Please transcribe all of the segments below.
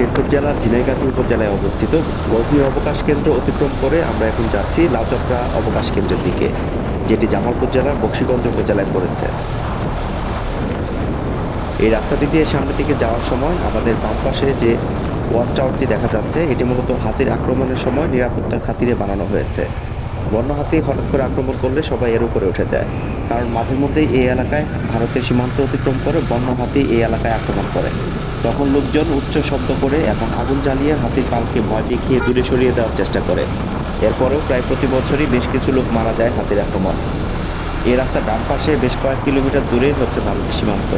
শেরপুর জেলার ঝিনাইগাতি উপজেলায় অবস্থিত। গজনী অবকাশ কেন্দ্র অতিক্রম করে আমরা এখন যাচ্ছি লাউচকরা অবকাশ কেন্দ্রের দিকে, যেটি জামালপুর জেলার বক্সিগঞ্জ উপজেলায় পড়েছে। এই রাস্তাটি দিয়ে সামনের দিকে যাওয়ার সময় আমাদের বাম পাশে যে ওয়াচ টাওয়ারটি দেখা যাচ্ছে, এটি মূলত হাতির আক্রমণের সময় নিরাপত্তার খাতিরে বানানো হয়েছে। বন্য হাতি হঠাৎ করে আক্রমণ করলে সবাই এর উপরে উঠে যায়। কারণ মাঝে মধ্যেই এই এলাকায় ভারতের সীমান্ত অতিক্রম করে বন্য হাতি এই এলাকায় আক্রমণ করে। তখন লোকজন উচ্চ শব্দ করে এবং আগুন জ্বালিয়ে হাতির পালকে ভয় দেখিয়ে দূরে সরিয়ে দেওয়ার চেষ্টা করে। এরপরেও প্রায় প্রতি বছরই বেশ কিছু লোক মারা যায় হাতির আক্রমণ। এই রাস্তার ডান পাশে বেশ কয়েক কিলোমিটার দূরে হচ্ছে ভারতের সীমান্ত।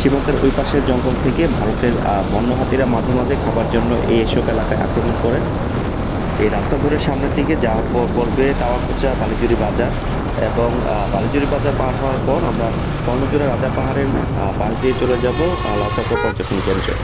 সীমান্তের ওই পাশের জঙ্গল থেকে ভারতের বন্য হাতিরা মাঝে মাঝে খাবার জন্য এই এসব এলাকায় আক্রমণ করে। এই রাস্তা ধরে সামনের দিকে যাওয়ার পর পড়বে তাওয়াকুচা বালিজুরি বাজার এবং বালিজুরি বাজার পার হওয়ার পর আমরা কর্ণজোড়া রাজা পাহাড়ের পাশ দিয়ে চলে যাব লাচাকর পর্যটন কেন্দ্রে।